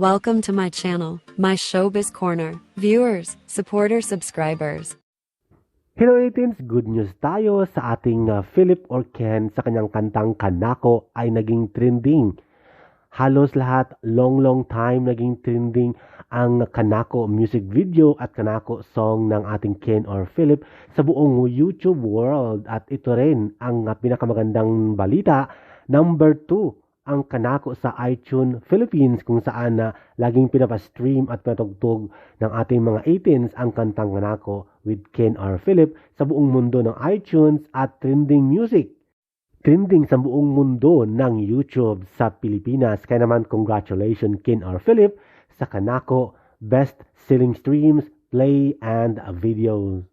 Welcome to my channel, my showbiz corner. Viewers, supporters, subscribers. Hello 18s, good news tayo sa ating uh, Philip or Ken sa kanyang kantang Kanako ay naging trending. Halos lahat long long time naging trending ang Kanako music video at Kanako song ng ating Ken or Philip sa buong YouTube world at ito rin ang uh, pinakamagandang balita number 2 ang Kanako sa iTunes Philippines kung saan na laging pinapastream at pinatugtog ng ating mga 18s ang kantang Kanako with Ken R. Philip sa buong mundo ng iTunes at trending music. Trending sa buong mundo ng YouTube sa Pilipinas. Kaya naman congratulations Ken R. Philip sa Kanako Best Selling Streams, Play and Videos.